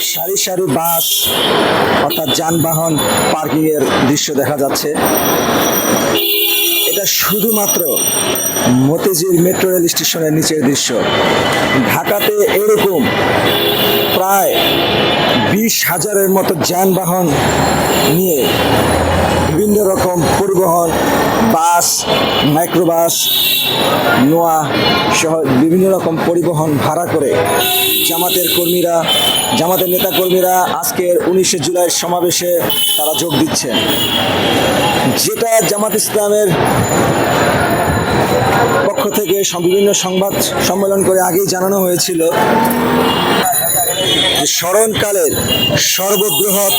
সারি সারি বাস, অর্থাৎ যানবাহন পার্কিং এর দৃশ্য দেখা যাচ্ছে। এটা শুধুমাত্র মতিঝিল মেট্রো রেল স্টেশনের নিচের দৃশ্য। ঢাকাতে এরকম প্রায় বিশ হাজারের মতো যানবাহন নিয়ে রকম পরিবহন, বাস, মাইক্রোবাস, নোয়া সহ বিভিন্ন রকম পরিবহন ভাড়া করে জামাতের কর্মীরা, জামাতের নেতা কর্মীরা আজকের উনিশে জুলাই সমাবেশে তারা যোগ দিচ্ছেন। যেটা জামাত ইসলামের পক্ষ থেকে বিভিন্ন সংবাদ সম্মেলন করে আগেই জানানো হয়েছিল স্মরণকালের সর্ববৃহৎ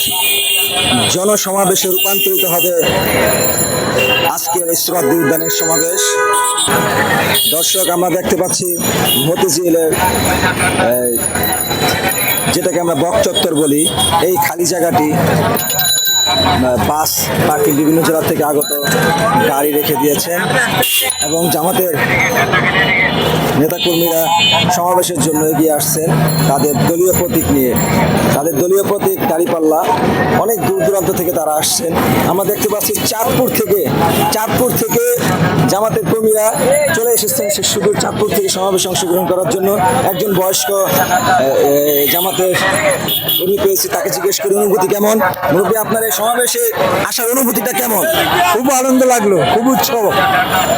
জনসমাবেশে রূপান্তরিত হবে আজকের এই উদ্যানের সমাবেশ। দর্শক, আমরা দেখতে পাচ্ছি মতিঝিলের যেটাকে আমরা বক চত্বর বলি, এই খালি জায়গাটি বাস পার্কিং বিভিন্ন জেলা থেকে আগত গাড়ি রেখে দিয়েছেন এবং জামাতের নেতাকর্মীরা সমাবেশের জন্য এগিয়ে আসছেন। তাদের দলীয় প্রতীক নিয়ে। তাদের দলীয় প্রতীক দাঁড়িপাল্লা। অনেক দূর দূরান্ত থেকে তারা আসছেন। আমরা দেখতে পাচ্ছি চাঁদপুর থেকে চাঁদপুর থেকে জামাতের কর্মীরা চলে এসেছেন সে শুধু চাঁদপুর থেকে সমাবেশে অংশগ্রহণ করার জন্য। একজন বয়স্ক জামাতের কর্মী পেয়েছি। তাকে জিজ্ঞেস করি, অনুভূতি কেমন? মুরব্বী, আপনার এই সমাবেশে আসার অনুভূতিটা কেমন? খুব আনন্দ লাগল খুব উৎসব।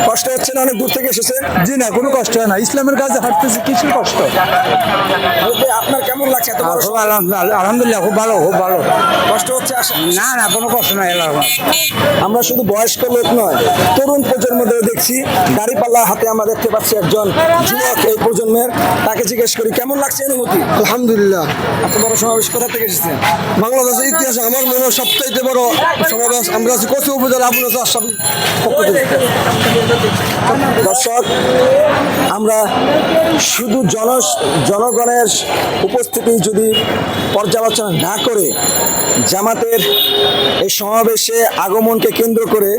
কষ্ট হচ্ছে না? অনেক দূর থেকে এসেছে জি না কোনো কষ্ট হয় না। ইসলামের কাজে হাঁটতেছি কিছু কষ্ট? আপনার কেমন লাগছে? এত বড় খুব আলহামদুলিল্লাহ খুব ভালো খুব ভালো। কষ্ট হচ্ছে না না কোনো কষ্ট নাই আমরা শুধু বয়স্ক লোক নয় তরুণ প্রজন্মদের দেখছি। দাড়িপাল্লা হাতে আমরা দেখতে পাচ্ছি একজন যুবক এই প্রজন্মের। তাকে জিজ্ঞেস করি কেমন লাগছে অনুভূতি? আলহামদুলিল্লাহ। এত বড় সমাবেশ কোথা থেকে এসেছেন বাংলাদেশের ইতিহাসে আমার মনে হয় সবচাইতে বড় সমাবেশ আমরা আছি কচু উপজেলা আবুল আশরাফি দর্শক, আমরা শুধু জন জনগণের উপস্থিতি যদি পর্যালোচনা না করে, জামাতের এই সমাবেশে আগমনকে কেন্দ্র করে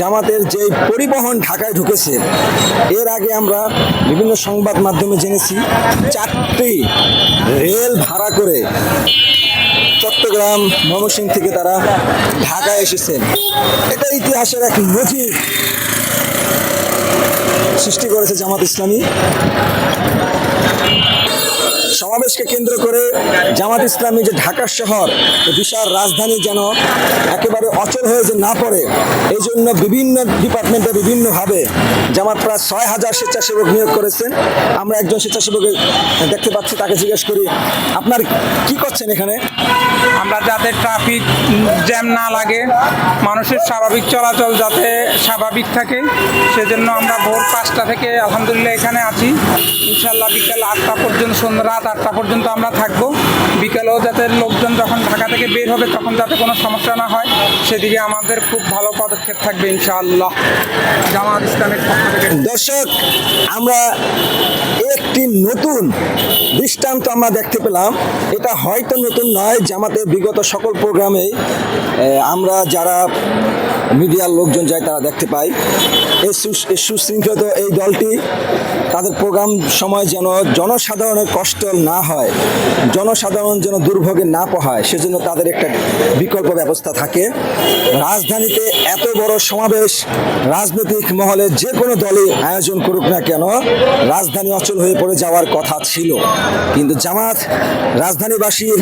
জামাতের যে পরিবহন ঢাকায় ঢুকেছে, এর আগে আমরা বিভিন্ন সংবাদ মাধ্যমে জেনেছি, চারটি রেল ভাড়া করে চট্টগ্রাম ময়মনসিং থেকে তারা ঢাকায় এসেছেন। এটা ইতিহাসের এক নজির সৃষ্টি করেছে জামাত ইসলামী। সমাবেশকে কেন্দ্র করে জামাত ইসলামী যে ঢাকা শহর বিশাল রাজধানী যেন একেবারে অচল হয়ে যে না পড়ে এই জন্য বিভিন্ন ডিপার্টমেন্টে বিভিন্নভাবে জামাত প্রায় ছয় হাজার স্বেচ্ছাসেবক নিয়োগ করেছেন। আমরা একজন স্বেচ্ছাসেবকের দেখতে পাচ্ছি, তাকে জিজ্ঞেস করি, আপনার কি করছেন এখানে? আমরা যাতে ট্রাফিক জ্যাম না লাগে, মানুষের স্বাভাবিক চলাচল যাতে স্বাভাবিক থাকে, সেজন্য আমরা ভোর পাঁচটা থেকে আলহামদুলিল্লাহ এখানে আছি। ইনশাল্লাহ বিকেল আটটা পর্যন্ত সন্ধ্যা রাত আটটা পর্যন্ত আমরা থাকব। বিকেলেও যাতে লোকজন যখন ঢাকা থেকে বের হবে, তখন যাতে কোনো সমস্যা না হয়। সেদিকে আমাদের খুব ভালো পদক্ষেপ থাকবে ইনশাআল্লাহ। জামাত ইসলামের পক্ষ থেকে। দর্শক, আমরা একটি নতুন দৃষ্টান্ত আমরা দেখতে পেলাম। এটা হয়তো নতুন নয়, জামাতের বিগত সকল প্রোগ্রামে আমরা যারা মিডিয়ার লোকজন যায় তারা দেখতে পাই এই সুশৃঙ্খলিত এই দলটি তাদের প্রোগ্রাম সময় যেন জনসাধারণের কষ্ট না হয়, জনসাধারণ যেন দুর্ভোগে না পোহায়, সেজন্য তাদের একটা বিকল্প ব্যবস্থা থাকে। রাজধানীতে এত বড় সমাবেশ, রাজনৈতিক মহলে যে কোনো দলই আয়োজন করুক না কেন, রাজধানী অচল হয়ে পড়ে যাওয়ার কথা ছিল। কিন্তু জামাত, রাজধানীবাসীর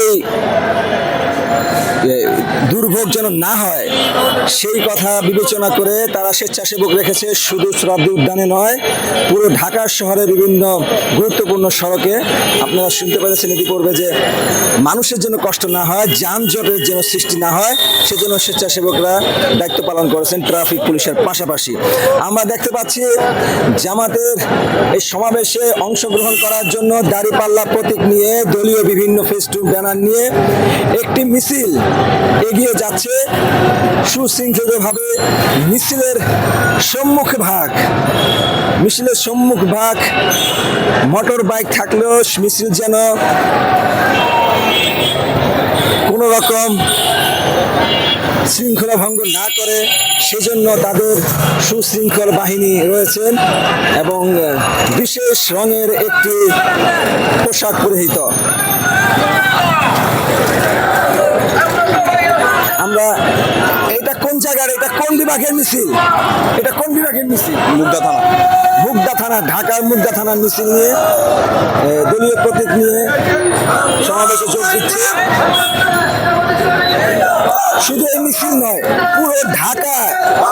এই দুর্ভোগ যেন না হয়, সেই কথা বিবেচনা করে তারা স্বেচ্ছাসেবক রেখেছে শুধু শ্রদ্ধা উদ্যানে নয়, পুরো ঢাকা শহরের বিভিন্ন গুরুত্বপূর্ণ সড়কে। আপনারা শুনতে পেরেছেন ইতিপূর্বে যে মানুষের জন্য কষ্ট না হয়, যানজটের যেন সৃষ্টি না হয়, সেজন্য স্বেচ্ছাসেবকরা দায়িত্ব পালন করেছেন ট্রাফিক পুলিশের পাশাপাশি। আমরা দেখতে পাচ্ছি জামাতের এই সমাবেশে অংশগ্রহণ করার জন্য দাড়িপাল্লা প্রতীক নিয়ে দলীয় বিভিন্ন ফেস্টুন, ব্যানার নিয়ে একটি মিছিল এগিয়ে যাচ্ছে সুশৃঙ্খলভাবে মিছিলের সম্মুখ ভাগ। মিছিলের সম্মুখ ভাগ, মোটর বাইক থাকলেও মিছিল যেন কোনো রকম শৃঙ্খলা ভঙ্গ না করে, সেজন্য তাদের সুশৃঙ্খল বাহিনী রয়েছেন এবং বিশেষ রঙের একটি পোশাক পরিহিত। বিভাগের মিছিল। এটা কোন বিভাগের মিছিল? মুগদা থানা। মুগদা থানা, ঢাকার মুগদা থানার মিছিল নিয়ে দলীয় প্রতীক নিয়ে সমাবেশে যোগ দিচ্ছে। শুধু এই মিছিল নয়, পুরো ঢাকা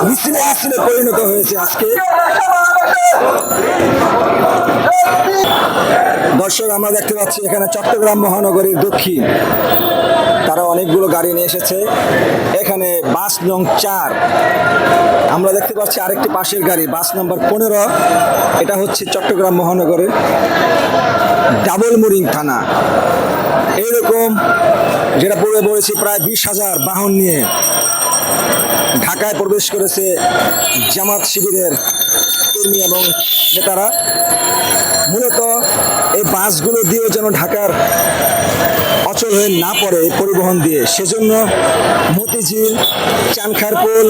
মিছিলে মিছিলে পরিণত হয়েছে আজকে। দর্শক, আমরা দেখতে পাচ্ছি এখানে চট্টগ্রাম মহানগরীর দক্ষিণ। তারা অনেকগুলো গাড়ি নিয়ে এসেছে। এখানে বাস নং চার। আমরা দেখতে পাচ্ছি আরেকটি পাশের গাড়ি, বাস নাম্বার পনেরো। এটা হচ্ছে চট্টগ্রাম মহানগরের ডাবল মুরিং থানা। এইরকম যেটা পূর্বে বলেছি, প্রায় বিশ হাজার বাহন নিয়ে ঢাকায় প্রবেশ করেছে জামাত শিবিরের কর্মী এবং নেতারা। মূলত এই বাসগুলো দিয়েও যেন ঢাকার অচল হয়ে না পড়ে পরিবহন দিয়ে। সেজন্য মতিঝিল, চানখারপুল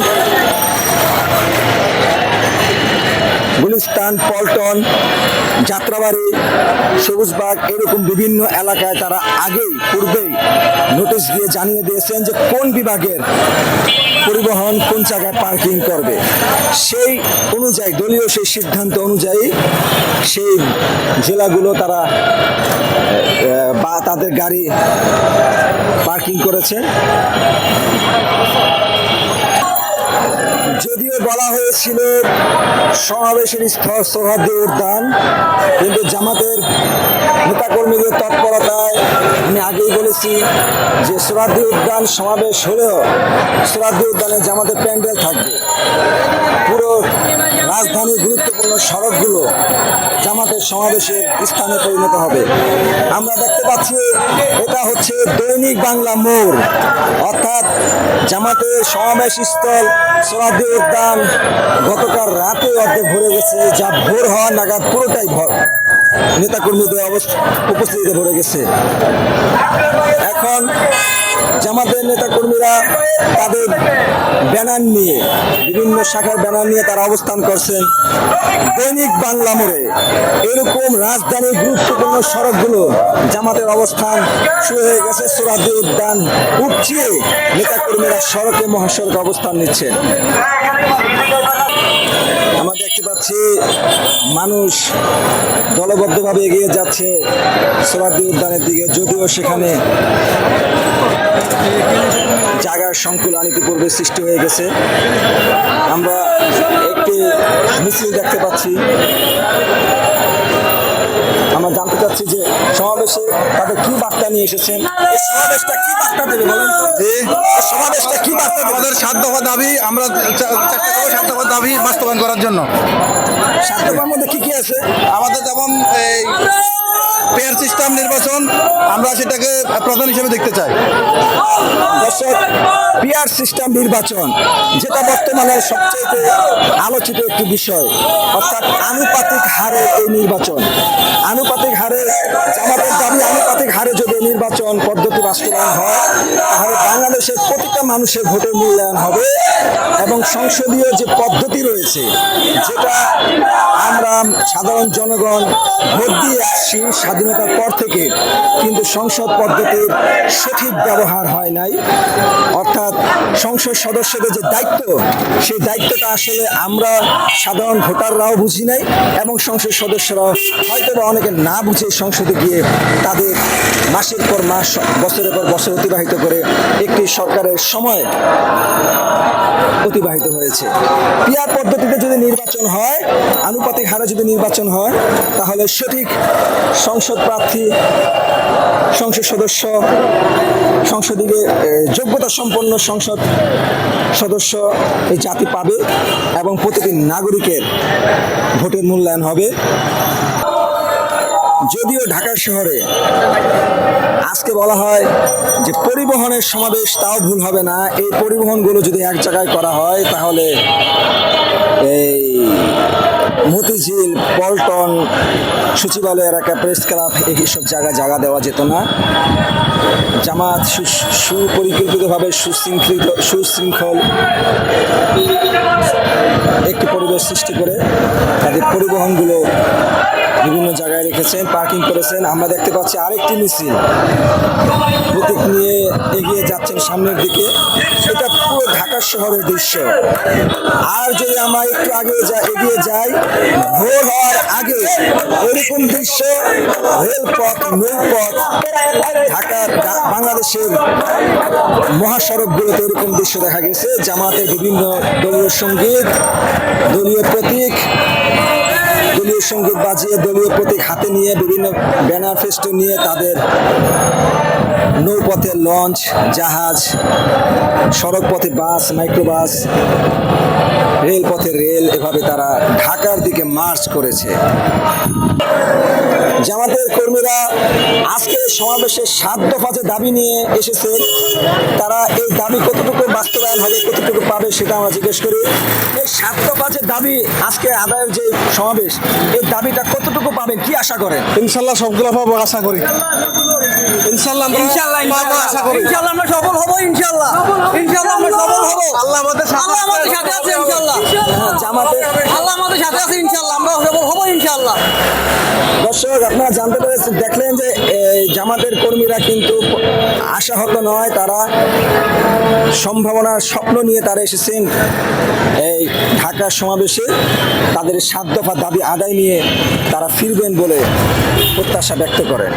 গুলিস্তান, পল্টন, যাত্রাবাড়ি, সবুজবাগ এরকম বিভিন্ন এলাকায় তারা আগেই, পূর্বেই নোটিশ দিয়ে জানিয়ে দিয়েছেন যে কোন বিভাগের পরিবহন কোন জায়গায় পার্কিং করবে। সেই অনুযায়ী, দলীয় সেই সিদ্ধান্ত অনুযায়ী সেই জেলাগুলো তারা বা তাদের গাড়ি পার্কিং করেছে। যদিও বলা হয়েছিল সমাবেশের স্থল সৌহার্দ্য উদ্যান, কিন্তু জামাতের নেতাকর্মীদের তৎপরতায় আমি আগেই বলেছি যে সোহার্দ্য উদ্যান সমাবেশ হলেও সোহার্দ্য উদ্যানে জামাতের প্যান্ডেল থাকবে। পুরো রাজধানীর গুরুত্বপূর্ণ সড়কগুলো জামাতের সমাবেশের স্থানে পরিণত হবে। আমরা দেখতে পাচ্ছি এটা হচ্ছে দৈনিক বাংলা মোড়। অর্থাৎ জামাতের সমাবেশ স্থল সোহার্দ্য উদ্যান গতকাল রাতে অর্ধেক ভরে গেছে, যা ভোর হওয়া নাগাদ পুরোটাই ভর। নেতাকর্মীদের অবস্থা উপস্থিতিতে ভরে গেছে। এখন জামাতের নেতাকর্মীরা তাদের ব্যানার নিয়ে, বিভিন্ন শাখার ব্যানার নিয়ে তারা অবস্থান করছেন দৈনিক বাংলা মোড়ে। এরকম রাজধানীর গুরুত্বপূর্ণ সড়কগুলো জামাতের অবস্থান শুরু হয়ে গেছে। সোরাদি উদ্যান উপচিয়ে নেতাকর্মীরা সড়কে, মহাসড়কে অবস্থান নিচ্ছেন। আমরা দেখতে পাচ্ছি মানুষ দলবদ্ধভাবে এগিয়ে যাচ্ছে সোরাদি উদ্যানের দিকে। যদিও সেখানে জায়গার সংকুলান ইতিপূর্বে সৃষ্টি হয়ে গেছে। আমরা একটি মিছিল দেখতে পাচ্ছি। আমরা জানতে চাচ্ছি যে সমাবেশে তাদের কি বার্তা নিয়ে এসেছেন? সমাবেশটা কি বার্তা দেবে বলেন সমাবেশটা কি বার্তা আমাদের সাত দফা দাবি আমরা সাত দফা দাবি বাস্তবায়ন করার জন্য। মধ্যে কি কি আছে? আমাদের যেমন এই পেয়ার সিস্টেম নির্বাচন, আমরা সেটাকে প্রধান হিসেবে দেখতে চাই। পিয়ার সিস্টেম নির্বাচন, যেটা বর্তমানে সবচেয়ে আলোচিত একটি বিষয়, অর্থাৎ আনুপাতিক হারে এই নির্বাচন। আনুপাতিক হারে জামাতের দাবি, আনুপাতিক হারে নির্বাচন পদ্ধতি বাস্তবায়ন হয়, তাহলে বাংলাদেশের প্রতিটা মানুষের ভোটের মূল্যায়ন হবে এবং সংসদীয় যে পদ্ধতি রয়েছে, যেটা আমরা সাধারণ জনগণ ভোট দিয়ে আসছি স্বাধীনতার পর থেকে, কিন্তু সংসদ পদ্ধতির সঠিক ব্যবহার হয় নাই। অর্থাৎ সংসদ সদস্যদের যে দায়িত্ব, সেই দায়িত্বটা আসলে আমরা সাধারণ ভোটাররাও বুঝি নাই এবং সংসদ সদস্যরাও হয়তো বা অনেকে না বুঝে সংসদে গিয়ে তাদের মাসের পর মাস, বছরের পর বছর অতিবাহিত করে একটি সরকারের সময় অতিবাহিত হয়েছে। পিয়ার পদ্ধতিতে যদি নির্বাচন হয়, আনুপাতিক হারে যদি নির্বাচন হয়, তাহলে সঠিক সংসদ প্রার্থী, সংসদ সদস্য, সংসদীয় যোগ্যতা সম্পন্ন সংসদ সদস্য এই জাতি পাবে এবং প্রতিটি নাগরিকের ভোটের মূল্যায়ন হবে। যদিও ঢাকা শহরে আজকে বলা হয় যে পরিবহনের সমাবেশ, তাও ভুল হবে না। এই পরিবহনগুলো যদি এক জায়গায় করা হয়, তাহলে এই মতিঝিল, পল্টন সচিবালয় এলাকা প্রেস ক্লাব, এইসব জায়গায় জায়গা দেওয়া যেত না। জামাত সুপরিকল্পিতভাবে সুশৃঙ্খলিত, সুশৃঙ্খল একটি পরিবেশ সৃষ্টি করে, তাদের পরিবহনগুলো বিভিন্ন জায়গায় রেখেছেন, পার্কিং করেছেন। আমরা দেখতে পাচ্ছি আরেকটি মিছিল। প্রতীক নিয়ে এগিয়ে যাচ্ছেন সামনের দিকে। এটা পুরো ঢাকা শহরের দৃশ্য। আর যদি আমরা একটু আগে এগিয়ে যাই, ভোর হওয়ার আগে এরকম দৃশ্য, রেলপথ, নৌপথ, ঢাকা, বাংলাদেশের মহাসড়কগুলোতে এরকম দৃশ্য দেখা গেছে। জামাতের বিভিন্ন দলীয় সংগীত, দলীয় প্রতীক দলীয় সংগীত বাজিয়ে দলীয় প্রতীক হাতে নিয়ে বিভিন্ন ব্যানার ফেস্ট নিয়ে তাদের নৌপথে লঞ্চ, জাহাজ, সড়কপথে বাস, মাইক্রোবাস রেলপথে রেল এভাবে তারা ঢাকার দিকে মার্চ করেছে। জামাতের কর্মীরা আজকে সমাবেশে সাত দফা যে দাবি নিয়ে এসেছে তারা এই দাবি কতটুকু বাস্তবায়ন হবে কতটুকু পাবে সেটা আমরা জিজ্ঞেস করি। এই সাত দফা যে দাবি আজকে আদায়ের যে সমাবেশ এই দাবিটা কতটুকু পাবেন কি আশা করেন? ইনশাল্লাহ সবগুলো পাবো আশা করি। ইনশাল্লাহ আমরা ইনশাল্লাহ আশা করি। ইনশাল্লাহ আমরা সফল হব ইনশাল্লাহ। ইনশাল্লাহ আমরা সফল হব। আল্লাহ আমাদের সাথে আছে ইনশাল্লাহ। জামাতের আল্লাহ আমাদের সাথে আছে ইনশাল্লাহ আমরা সফল হব ইনশাল্লাহ দর্শক আপনারা জানতে পেরেছেন দেখলেন যে জামাতের কর্মীরা কিন্তু আশাহত নয় তারা সম্ভাবনার স্বপ্ন নিয়ে তারা এসেছেন। এই ঢাকার সমাবেশে তাদের সাত দফা দাবি আদায় নিয়ে তারা ফিরবেন বলে প্রত্যাশা ব্যক্ত করেন।